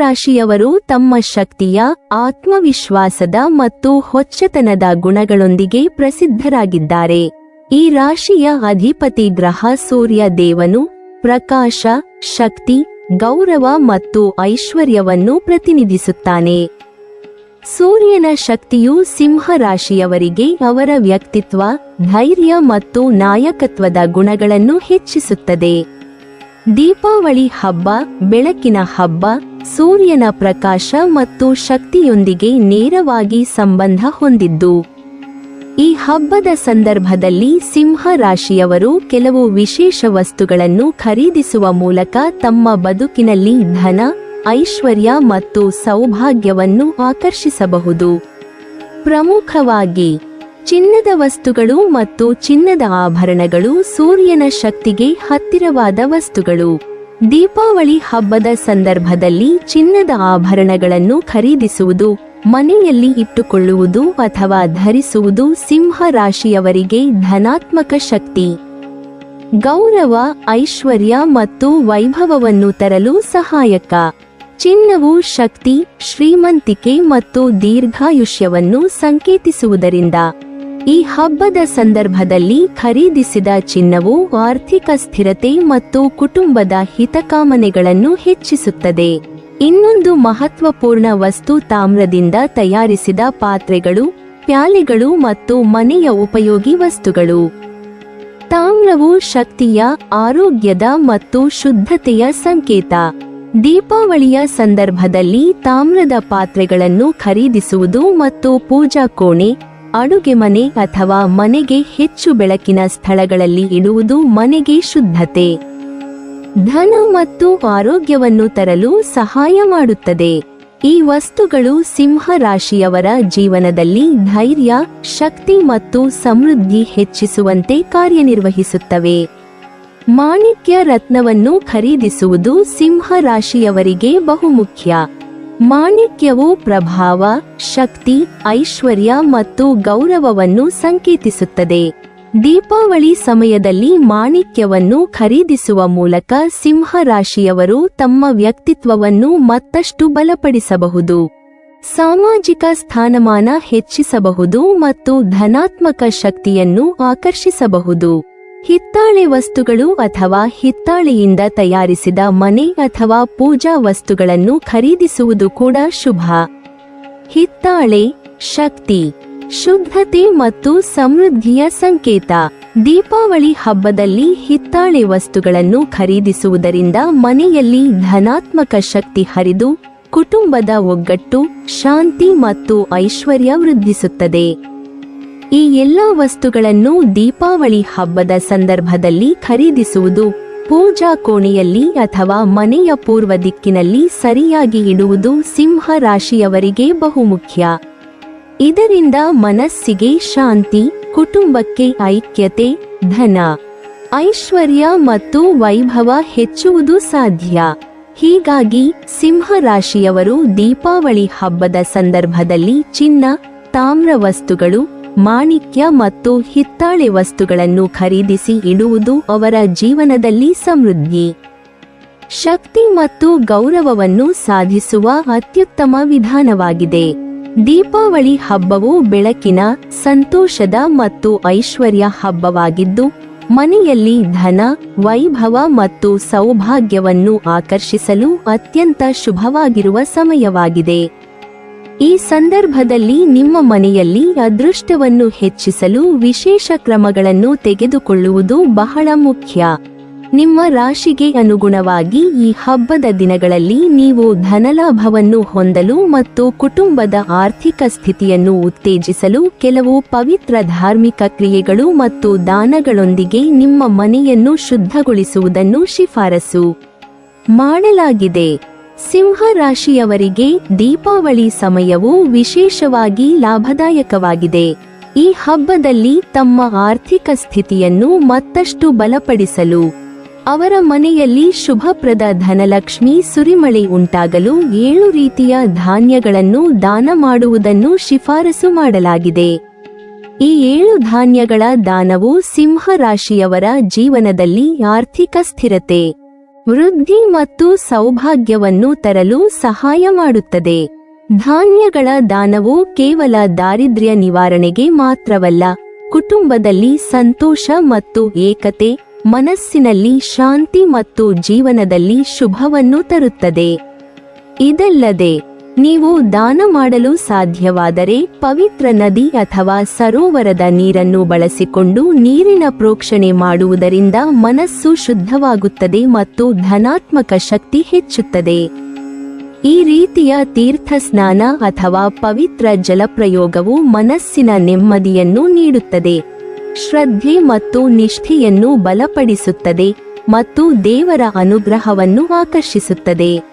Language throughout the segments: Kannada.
ರಾಶಿಯವರು ತಮ್ಮ ಶಕ್ತಿಯ, ಆತ್ಮವಿಶ್ವಾಸದ ಮತ್ತು ಹೊಚ್ಚತನದ ಗುಣಗಳೊಂದಿಗೆ ಪ್ರಸಿದ್ಧರಾಗಿದ್ದಾರೆ. ಈ ರಾಶಿಯ ಅಧಿಪತಿ ಗ್ರಹ ಸೂರ್ಯ ದೇವನು ಪ್ರಕಾಶ, ಶಕ್ತಿ, ಗೌರವ ಮತ್ತು ಐಶ್ವರ್ಯವನ್ನು ಪ್ರತಿನಿಧಿಸುತ್ತಾನೆ. ಸೂರ್ಯನ ಶಕ್ತಿಯು ಸಿಂಹ ರಾಶಿಯವರಿಗೆ ಅವರ ವ್ಯಕ್ತಿತ್ವ, ಧೈರ್ಯ ಮತ್ತು ನಾಯಕತ್ವದ ಗುಣಗಳನ್ನು ಹೆಚ್ಚಿಸುತ್ತದೆ. ದೀಪಾವಳಿ ಹಬ್ಬ, ಬೆಳಕಿನ ಹಬ್ಬ ಸೂರ್ಯನ ಪ್ರಕಾಶ ಮತ್ತು ಶಕ್ತಿಯೊಂದಿಗೆ ನೇರವಾಗಿ ಸಂಬಂಧ ಹೊಂದಿದ್ದು. ಈ ಹಬ್ಬದ ಸಂದರ್ಭದಲ್ಲಿ ಸಿಂಹ ರಾಶಿಯವರು ಕೆಲವು ವಿಶೇಷ ವಸ್ತುಗಳನ್ನು ಖರೀದಿಸುವ ಮೂಲಕ ತಮ್ಮ ಬದುಕಿನಲ್ಲಿ ಧನ, ಐಶ್ವರ್ಯ ಮತ್ತು ಸೌಭಾಗ್ಯವನ್ನು ಆಕರ್ಷಿಸಬಹುದು. ಪ್ರಮುಖವಾಗಿ, ಚಿನ್ನದ ವಸ್ತುಗಳು ಮತ್ತು ಚಿನ್ನದ ಆಭರಣಗಳು ಸೂರ್ಯನ ಶಕ್ತಿಗೆ ಹತ್ತಿರವಾದ ವಸ್ತುಗಳು. ದೀಪಾವಳಿ ಹಬ್ಬದ ಸಂದರ್ಭದಲ್ಲಿ ಚಿನ್ನದ ಆಭರಣಗಳನ್ನು ಖರೀದಿಸುವುದು, ಮನೆಯಲ್ಲಿ ಇಟ್ಟುಕೊಳ್ಳುವುದು ಅಥವಾ ಧರಿಸುವುದು ಸಿಂಹ ರಾಶಿಯವರಿಗೆ ಧನಾತ್ಮಕ ಶಕ್ತಿ. ಗೌರವ, ಐಶ್ವರ್ಯ ಮತ್ತು ವೈಭವವನ್ನು ತರಲು ಸಹಾಯಕ. ಚಿನ್ನವು ಶಕ್ತಿ, ಶ್ರೀಮಂತಿಕೆ ಮತ್ತು ದೀರ್ಘಾಯುಷ್ಯವನ್ನು ಸಂಕೇತಿಸುವುದರಿಂದ. ಈ ಹಬ್ಬದ ಸಂದರ್ಭದಲ್ಲಿ ಖರೀದಿಸಿದ ಚಿನ್ನವು ಆರ್ಥಿಕ ಸ್ಥಿರತೆ ಮತ್ತು ಕುಟುಂಬದ ಹಿತಕಾಮನೆಗಳನ್ನು ಹೆಚ್ಚಿಸುತ್ತದೆ. ಇನ್ನೊಂದು ಮಹತ್ವಪೂರ್ಣ ವಸ್ತು ತಾಮ್ರದಿಂದ ತಯಾರಿಸಿದ ಪಾತ್ರೆಗಳು, ಪ್ಯಾಲೆಗಳು ಮತ್ತು ಮನೆಯ ಉಪಯೋಗಿ ವಸ್ತುಗಳು. ತಾಮ್ರವು ಶಕ್ತಿಯ, ಆರೋಗ್ಯದ ಮತ್ತು ಶುದ್ಧತೆಯ ಸಂಕೇತ. ದೀಪಾವಳಿಯ ಸಂದರ್ಭದಲ್ಲಿ ತಾಮ್ರದ ಪಾತ್ರೆಗಳನ್ನು ಖರೀದಿಸುವುದು ಮತ್ತು ಪೂಜಾ ಕೋಣೆ ಅಡುಗೆ ಮನೆ ಅಥವಾ ಮನೆಗೆ ಹೆಚ್ಚು ಬೆಳಕಿನ ಸ್ಥಳಗಳಲ್ಲಿ ಇಡುವುದು ಮನೆಗೆ ಶುದ್ಧತೆ. ಧನ ಮತ್ತು ಆರೋಗ್ಯವನ್ನು ತರಲು ಸಹಾಯ ಮಾಡುತ್ತದೆ. ಈ ವಸ್ತುಗಳು ಸಿಂಹ ರಾಶಿಯವರ ಜೀವನದಲ್ಲಿ ಧೈರ್ಯ, ಶಕ್ತಿ ಮತ್ತು ಸಮೃದ್ಧಿ ಹೆಚ್ಚಿಸುವಂತೆ ಕಾರ್ಯನಿರ್ವಹಿಸುತ್ತವೆ. ಮಾಣಿಕ್ಯ ರತ್ನವನ್ನು ಖರೀದಿಸುವುದು ಸಿಂಹ ರಾಶಿಯವರಿಗೆ ಬಹುಮುಖ್ಯ. ಮಾಣಿಕ್ಯವು ಪ್ರಭಾವ, ಶಕ್ತಿ, ಐಶ್ವರ್ಯ ಮತ್ತು ಗೌರವವನ್ನು ಸಂಕೇತಿಸುತ್ತದೆ. ದೀಪಾವಳಿ ಸಮಯದಲ್ಲಿ ಮಾಣಿಕ್ಯವನ್ನು ಖರೀದಿಸುವ ಮೂಲಕ ಸಿಂಹ ರಾಶಿಯವರು ತಮ್ಮ ವ್ಯಕ್ತಿತ್ವವನ್ನು ಮತ್ತಷ್ಟು ಬಲಪಡಿಸಬಹುದು. ಸಾಮಾಜಿಕ ಸ್ಥಾನಮಾನ ಹೆಚ್ಚಿಸಬಹುದು ಮತ್ತು ಧನಾತ್ಮಕ ಶಕ್ತಿಯನ್ನು ಆಕರ್ಷಿಸಬಹುದು. ಹಿತ್ತಾಳೆ ವಸ್ತುಗಳು ಅಥವಾ ಹಿತ್ತಾಳೆಯಿಂದ ತಯಾರಿಸಿದ ಮನೆ ಅಥವಾ ಪೂಜಾ ವಸ್ತುಗಳನ್ನು ಖರೀದಿಸುವುದು ಕೂಡ ಶುಭ. ಹಿತ್ತಾಳೆ, ಶಕ್ತಿ, ಶುದ್ಧತೆ ಮತ್ತು ಸಮೃದ್ಧಿಯ ಸಂಕೇತ. ದೀಪಾವಳಿ ಹಬ್ಬದಲ್ಲಿ ಹಿತ್ತಾಳೆ ವಸ್ತುಗಳನ್ನು ಖರೀದಿಸುವುದರಿಂದ ಮನೆಯಲ್ಲಿ ಧನಾತ್ಮಕ ಶಕ್ತಿ ಹರಿದು, ಕುಟುಂಬದ ಒಗ್ಗಟ್ಟು, ಶಾಂತಿ ಮತ್ತು ಐಶ್ವರ್ಯ ವೃದ್ಧಿಸುತ್ತದೆ. ಈ ಎಲ್ಲಾ ವಸ್ತುಗಳನ್ನು ದೀಪಾವಳಿ ಹಬ್ಬದ ಸಂದರ್ಭದಲ್ಲಿ ಖರೀದಿಸುವುದು, ಪೂಜಾ ಕೋಣೆಯಲ್ಲಿ ಅಥವಾ ಮನೆಯ ಪೂರ್ವ ದಿಕ್ಕಿನಲ್ಲಿ ಸರಿಯಾಗಿ ಇಡುವುದು ಸಿಂಹ ರಾಶಿಯವರಿಗೆ ಬಹುಮುಖ್ಯ. ಇದರಿಂದ ಮನಸ್ಸಿಗೆ ಶಾಂತಿ, ಕುಟುಂಬಕ್ಕೆ ಐಕ್ಯತೆ, ಧನ, ಐಶ್ವರ್ಯ ಮತ್ತು ವೈಭವ ಹೆಚ್ಚುವುದು ಸಾಧ್ಯ. ಹೀಗಾಗಿ ಸಿಂಹ ರಾಶಿಯವರು ದೀಪಾವಳಿ ಹಬ್ಬದ ಸಂದರ್ಭದಲ್ಲಿ ಚಿನ್ನ, ತಾಮ್ರ ವಸ್ತುಗಳು ಮಾಣಿಕ್ಯ ಮತ್ತು ಹಿತ್ತಾಳೆ ವಸ್ತುಗಳನ್ನು ಖರೀದಿಸಿ ಇಡುವುದು ಅವರ ಜೀವನದಲ್ಲಿ ಸಮೃದ್ಧಿ. ಶಕ್ತಿ ಮತ್ತು ಗೌರವವನ್ನು ಸಾಧಿಸುವ ಅತ್ಯುತ್ತಮ ವಿಧಾನವಾಗಿದೆ. ದೀಪಾವಳಿ ಹಬ್ಬವು ಬೆಳಕಿನ ಸಂತೋಷದ ಮತ್ತು ಐಶ್ವರ್ಯ ಹಬ್ಬವಾಗಿದ್ದು, ಮನೆಯಲ್ಲಿ ಧನ, ವೈಭವ ಮತ್ತು ಸೌಭಾಗ್ಯವನ್ನು ಆಕರ್ಷಿಸಲು ಅತ್ಯಂತ ಶುಭವಾಗಿರುವ ಸಮಯವಾಗಿದೆ. ಈ ಸಂದರ್ಭದಲ್ಲಿ ನಿಮ್ಮ ಮನೆಯಲ್ಲಿ ಅದೃಷ್ಟವನ್ನು ಹೆಚ್ಚಿಸಲು ವಿಶೇಷ ಕ್ರಮಗಳನ್ನು ತೆಗೆದುಕೊಳ್ಳುವುದು ಬಹಳ ಮುಖ್ಯ. ನಿಮ್ಮ ರಾಶಿಗೆ ಅನುಗುಣವಾಗಿ ಈ ಹಬ್ಬದ ದಿನಗಳಲ್ಲಿ ನೀವು ಧನಲಾಭವನ್ನು ಹೊಂದಲು ಮತ್ತು ಕುಟುಂಬದ ಆರ್ಥಿಕ ಸ್ಥಿತಿಯನ್ನು ಉತ್ತೇಜಿಸಲು ಕೆಲವು ಪವಿತ್ರ ಧಾರ್ಮಿಕ ಕ್ರಿಯೆಗಳು ಮತ್ತು ದಾನಗಳೊಂದಿಗೆ ನಿಮ್ಮ ಮನೆಯನ್ನು ಶುದ್ಧಗೊಳಿಸುವುದನ್ನು ಶಿಫಾರಸು ಮಾಡಲಾಗಿದೆ. ಸಿಂಹ ರಾಶಿಯವರಿಗೆ ದೀಪಾವಳಿ ಸಮಯವು ವಿಶೇಷವಾಗಿ ಲಾಭದಾಯಕವಾಗಿದೆ. ಈ ಹಬ್ಬದಲ್ಲಿ ತಮ್ಮ ಆರ್ಥಿಕ ಸ್ಥಿತಿಯನ್ನು ಮತ್ತಷ್ಟು ಬಲಪಡಿಸಲು, ಅವರ ಮನೆಯಲ್ಲಿ ಶುಭಪ್ರದ ಧನಲಕ್ಷ್ಮಿ ಸುರಿಮಳೆ ಉಂಟಾಗಲು ಏಳು ರೀತಿಯ ಧಾನ್ಯಗಳನ್ನು ದಾನ ಮಾಡುವುದನ್ನು ಶಿಫಾರಸು ಮಾಡಲಾಗಿದೆ. ಈ ಏಳು ಧಾನ್ಯಗಳ ದಾನವು ಸಿಂಹ ರಾಶಿಯವರ ಜೀವನದಲ್ಲಿ ಆರ್ಥಿಕ ಸ್ಥಿರತೆ ವೃದ್ಧಿ ಮತ್ತು ಸೌಭಾಗ್ಯವನ್ನು ತರಲು ಸಹಾಯ ಮಾಡುತ್ತದೆ. ಧಾನ್ಯಗಳ ದಾನವು ಕೇವಲ ದಾರಿದ್ರ್ಯ ನಿವಾರಣೆಗೆ ಮಾತ್ರವಲ್ಲ, ಕುಟುಂಬದಲ್ಲಿ ಸಂತೋಷ ಮತ್ತು ಏಕತೆ, ಮನಸ್ಸಿನಲ್ಲಿ ಶಾಂತಿ ಮತ್ತು ಜೀವನದಲ್ಲಿ ಶುಭವನ್ನು ತರುತ್ತದೆ. ಇದಲ್ಲದೆ ನೀವು ದಾನ ಮಾಡಲು ಸಾಧ್ಯವಾದರೆ ಪವಿತ್ರ ನದಿ ಅಥವಾ ಸರೋವರದ ನೀರನ್ನು ಬಳಸಿಕೊಂಡು ನೀರಿನ ಪ್ರೋಕ್ಷಣೆ ಮಾಡುವುದರಿಂದ ಮನಸ್ಸು ಶುದ್ಧವಾಗುತ್ತದೆ ಮತ್ತು ಧನಾತ್ಮಕ ಶಕ್ತಿ ಹೆಚ್ಚುತ್ತದೆ. ಈ ರೀತಿಯ ತೀರ್ಥ ಸ್ನಾನ ಅಥವಾ ಪವಿತ್ರ ಜಲಪ್ರಯೋಗವು ಮನಸ್ಸಿನ ನೆಮ್ಮದಿಯನ್ನು ನೀಡುತ್ತದೆ. ಶ್ರದ್ಧೆ ಮತ್ತು ನಿಷ್ಠೆಯನ್ನು ಬಲಪಡಿಸುತ್ತದೆ ಮತ್ತು ದೇವರ ಅನುಗ್ರಹವನ್ನು ಆಕರ್ಷಿಸುತ್ತದೆ.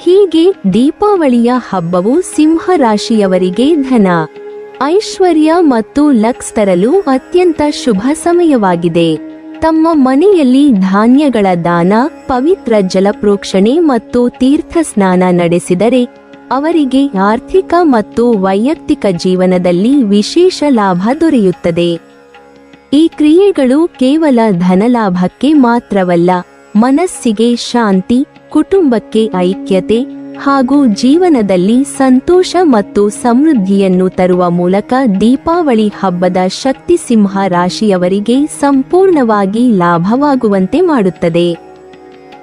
ಹೀಗೆ ದೀಪಾವಳಿಯ ಹಬ್ಬವು ಸಿಂಹ ರಾಶಿಯವರಿಗೆ ಧನ. ಐಶ್ವರ್ಯ ಮತ್ತು ಲಕ್ಸ್ ತರಲು ಅತ್ಯಂತ ಶುಭ ಸಮಯವಾಗಿದೆ. ತಮ್ಮ ಮನೆಯಲ್ಲಿ ಧಾನ್ಯಗಳ ದಾನ, ಪವಿತ್ರ ಜಲಪ್ರೋಕ್ಷಣೆ ಮತ್ತು ತೀರ್ಥ ಸ್ನಾನ ನಡೆಸಿದರೆ ಅವರಿಗೆ ಆರ್ಥಿಕ ಮತ್ತು ವೈಯಕ್ತಿಕ ಜೀವನದಲ್ಲಿ ವಿಶೇಷ ಲಾಭ ದೊರೆಯುತ್ತದೆ. ಈ ಕ್ರಿಯೆಗಳು ಕೇವಲ ಧನಲಾಭಕ್ಕೆ ಮಾತ್ರವಲ್ಲ, ಮನಸ್ಸಿಗೆ ಶಾಂತಿ ಕುಟುಂಬಕ್ಕೆ ಐಕ್ಯತೆ ಹಾಗೂ ಜೀವನದಲ್ಲಿ ಸಂತೋಷ ಮತ್ತು ಸಮೃದ್ಧಿಯನ್ನು ತರುವ ಮೂಲಕ ದೀಪಾವಳಿ ಹಬ್ಬದ ಶಕ್ತಿ ಸಿಂಹ ರಾಶಿಯವರಿಗೆ ಸಂಪೂರ್ಣವಾಗಿ ಲಾಭವಾಗುವಂತೆ ಮಾಡುತ್ತದೆ.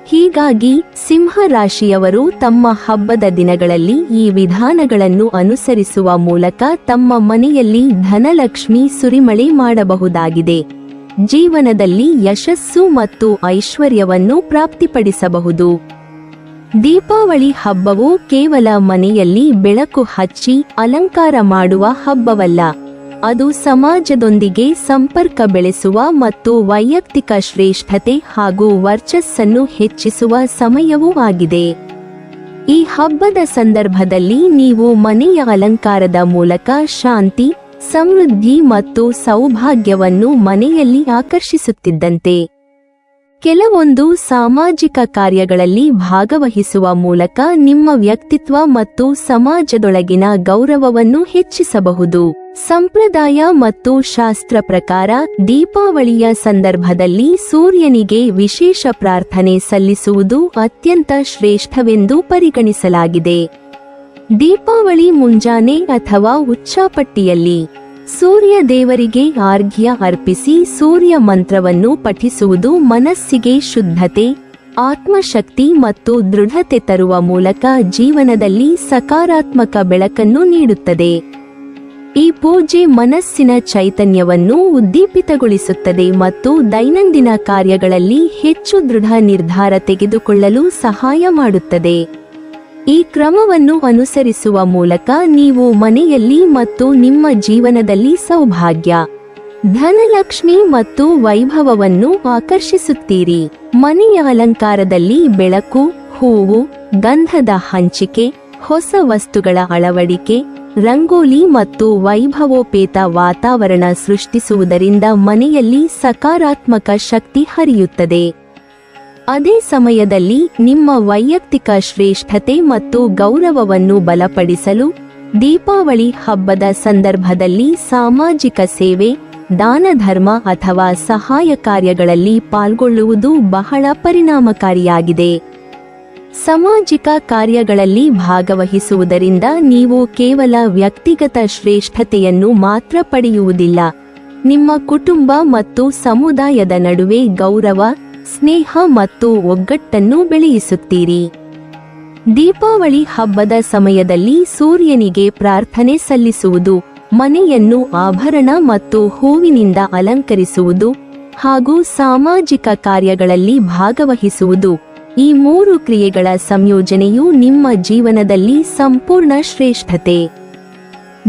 ಹೀಗಾಗಿ ಸಿಂಹ ರಾಶಿಯವರು ತಮ್ಮ ಹಬ್ಬದ ದಿನಗಳಲ್ಲಿ ಈ ವಿಧಾನಗಳನ್ನು ಅನುಸರಿಸುವ ಮೂಲಕ ತಮ್ಮ ಮನೆಯಲ್ಲಿ ಧನಲಕ್ಷ್ಮಿ ಸುರಿಮಳೆ ಮಾಡಬಹುದಾಗಿದೆ. ಜೀವನದಲ್ಲಿ ಯಶಸ್ಸು ಮತ್ತು ಐಶ್ವರ್ಯವನ್ನು ಪ್ರಾಪ್ತಿಪಡಿಸಬಹುದು. ದೀಪಾವಳಿ ಹಬ್ಬವು ಕೇವಲ ಮನೆಯಲ್ಲಿ ಬೆಳಕು ಹಚ್ಚಿ ಅಲಂಕಾರ ಮಾಡುವ ಹಬ್ಬವಲ್ಲ. ಅದು ಸಮಾಜದೊಂದಿಗೆ ಸಂಪರ್ಕ ಬೆಳೆಸುವ ಮತ್ತು ವೈಯಕ್ತಿಕ ಶ್ರೇಷ್ಠತೆ ಹಾಗೂ ವರ್ಚಸ್ಸನ್ನು ಹೆಚ್ಚಿಸುವ ಸಮಯವೂ ಆಗಿದೆ. ಈ ಹಬ್ಬದ ಸಂದರ್ಭದಲ್ಲಿ ನೀವು ಮನೆಯ ಅಲಂಕಾರದ ಮೂಲಕ ಶಾಂತಿ, ಸಮೃದ್ಧಿ ಮತ್ತು ಸೌಭಾಗ್ಯವನ್ನು ಮನೆಯಲ್ಲಿ ಆಕರ್ಷಿಸುತ್ತಿದ್ದಂತೆ. ಕೆಲವೊಂದು ಸಾಮಾಜಿಕ ಕಾರ್ಯಗಳಲ್ಲಿ ಭಾಗವಹಿಸುವ ಮೂಲಕ ನಿಮ್ಮ ವ್ಯಕ್ತಿತ್ವ ಮತ್ತು ಸಮಾಜದೊಳಗಿನ ಗೌರವವನ್ನು ಹೆಚ್ಚಿಸಬಹುದು. ಸಂಪ್ರದಾಯ ಮತ್ತು ಶಾಸ್ತ್ರ ಪ್ರಕಾರ, ದೀಪಾವಳಿಯ ಸಂದರ್ಭದಲ್ಲಿ ಸೂರ್ಯನಿಗೆ ವಿಶೇಷ ಪ್ರಾರ್ಥನೆ ಸಲ್ಲಿಸುವುದು ಅತ್ಯಂತ ಶ್ರೇಷ್ಠವೆಂದು ಪರಿಗಣಿಸಲಾಗಿದೆ. ದೀಪಾವಳಿ ಮುಂಜಾನೆ ಅಥವಾ ಉಚ್ಚಾಪಟ್ಟಿಯಲ್ಲಿ. ಸೂರ್ಯ ದೇವರಿಗೆ ಆರ್ಘ್ಯ ಅರ್ಪಿಸಿ ಸೂರ್ಯ ಮಂತ್ರವನ್ನು ಪಠಿಸುವುದು ಮನಸ್ಸಿಗೆ ಶುದ್ಧತೆ, ಆತ್ಮಶಕ್ತಿ ಮತ್ತು ದೃಢತೆ ತರುವ ಮೂಲಕ ಜೀವನದಲ್ಲಿ ಸಕಾರಾತ್ಮಕ ಬೆಳಕನ್ನು ನೀಡುತ್ತದೆ. ಈ ಪೂಜೆ ಮನಸ್ಸಿನ ಚೈತನ್ಯವನ್ನು ಉದ್ದೀಪಿತಗೊಳಿಸುತ್ತದೆ ಮತ್ತು ದೈನಂದಿನ ಕಾರ್ಯಗಳಲ್ಲಿ ಹೆಚ್ಚು ದೃಢ ನಿರ್ಧಾರ ತೆಗೆದುಕೊಳ್ಳಲು ಸಹಾಯ ಮಾಡುತ್ತದೆ. ಈ ಕ್ರಮವನ್ನು ಅನುಸರಿಸುವ ಮೂಲಕ ನೀವು ಮನೆಯಲ್ಲಿ ಮತ್ತು ನಿಮ್ಮ ಜೀವನದಲ್ಲಿ ಸೌಭಾಗ್ಯ, ಧನಲಕ್ಷ್ಮಿ ಮತ್ತು ವೈಭವವನ್ನು ಆಕರ್ಷಿಸುತ್ತೀರಿ. ಮನೆಯ ಅಲಂಕಾರದಲ್ಲಿ ಬೆಳಕು, ಹೂವು, ಗಂಧದ ಹಂಚಿಕೆ, ಹೊಸ ವಸ್ತುಗಳ ಅಳವಡಿಕೆ, ರಂಗೋಲಿ ಮತ್ತು ವೈಭವೋಪೇತ ವಾತಾವರಣ ಸೃಷ್ಟಿಸುವುದರಿಂದ ಮನೆಯಲ್ಲಿ ಸಕಾರಾತ್ಮಕ ಶಕ್ತಿ ಹರಿಯುತ್ತದೆ. ಅದೇ ಸಮಯದಲ್ಲಿ ನಿಮ್ಮ ವೈಯಕ್ತಿಕ ಶ್ರೇಷ್ಠತೆ ಮತ್ತು ಗೌರವವನ್ನು ಬಲಪಡಿಸಲು ದೀಪಾವಳಿ ಹಬ್ಬದ ಸಂದರ್ಭದಲ್ಲಿ ಸಾಮಾಜಿಕ ಸೇವೆ ದಾನಧರ್ಮ ಅಥವಾ ಸಹಾಯ ಕಾರ್ಯಗಳಲ್ಲಿ ಪಾಲ್ಗೊಳ್ಳುವುದು ಬಹಳ ಪರಿಣಾಮಕಾರಿಯಾಗಿದೆ. ಸಾಮಾಜಿಕ ಕಾರ್ಯಗಳಲ್ಲಿ ಭಾಗವಹಿಸುವುದರಿಂದ ನೀವು ಕೇವಲ ವ್ಯಕ್ತಿಗತ ಶ್ರೇಷ್ಠತೆಯನ್ನು ಮಾತ್ರ ಪಡೆಯುವುದಿಲ್ಲ. ನಿಮ್ಮ ಕುಟುಂಬ ಮತ್ತು ಸಮುದಾಯದ ನಡುವೆ ಗೌರವ ಸ್ನೇಹ ಮತ್ತು ಒಗ್ಗಟ್ಟನ್ನು ಬೆಳೆಯಿಸುತ್ತೀರಿ. ದೀಪಾವಳಿ ಹಬ್ಬದ ಸಮಯದಲ್ಲಿ ಸೂರ್ಯನಿಗೆ ಪ್ರಾರ್ಥನೆ ಸಲ್ಲಿಸುವುದು, ಮನೆಯನ್ನು ಆಭರಣ ಮತ್ತು ಹೂವಿನಿಂದ ಅಲಂಕರಿಸುವುದು ಹಾಗೂ ಸಾಮಾಜಿಕ ಕಾರ್ಯಗಳಲ್ಲಿ ಭಾಗವಹಿಸುವುದು. ಈ ಮೂರು ಕ್ರಿಯೆಗಳ ಸಂಯೋಜನೆಯು ನಿಮ್ಮ ಜೀವನದಲ್ಲಿ ಸಂಪೂರ್ಣ ಶ್ರೇಷ್ಠತೆ.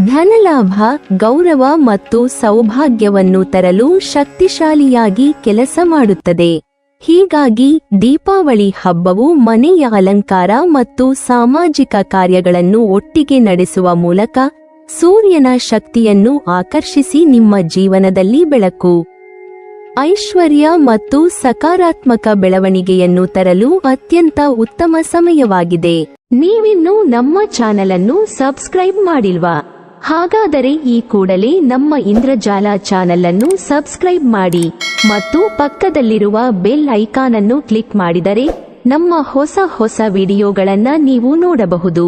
ಧನಲಾಭ, ಗೌರವ ಮತ್ತು ಸೌಭಾಗ್ಯವನ್ನು ತರಲು ಶಕ್ತಿಶಾಲಿಯಾಗಿ ಕೆಲಸ ಮಾಡುತ್ತದೆ. ಹೀಗಾಗಿ ದೀಪಾವಳಿ ಹಬ್ಬವು ಮನೆಯ ಅಲಂಕಾರ ಮತ್ತು ಸಾಮಾಜಿಕ ಕಾರ್ಯಗಳನ್ನು ಒಟ್ಟಿಗೆ ನಡೆಸುವ ಮೂಲಕ ಸೂರ್ಯನ ಶಕ್ತಿಯನ್ನು ಆಕರ್ಷಿಸಿ ನಿಮ್ಮ ಜೀವನದಲ್ಲಿ ಬೆಳಕು. ಐಶ್ವರ್ಯ ಮತ್ತು ಸಕಾರಾತ್ಮಕ ಬೆಳವಣಿಗೆಯನ್ನು ತರಲು ಅತ್ಯಂತ ಉತ್ತಮ ಸಮಯವಾಗಿದೆ. ನೀವಿನ್ನೂ ನಮ್ಮ ಚಾನೆಲ್ ಅನ್ನು ಸಬ್ಸ್ಕ್ರೈಬ್ ಮಾಡಿಲ್ವಾ? ಹಾಗಾದರೆ ಈ ಕೂಡಲೇ ನಮ್ಮ ಇಂದ್ರಜಾಲ ಚಾನೆಲ್ ಅನ್ನು ಸಬ್ಸ್ಕ್ರೈಬ್ ಮಾಡಿ ಮತ್ತು ಪಕ್ಕದಲ್ಲಿರುವ ಬೆಲ್ ಐಕಾನ್ ಅನ್ನು ಕ್ಲಿಕ್ ಮಾಡಿದರೆ ನಮ್ಮ ಹೊಸ ಹೊಸ ವಿಡಿಯೋಗಳನ್ನು ನೀವು ನೋಡಬಹುದು.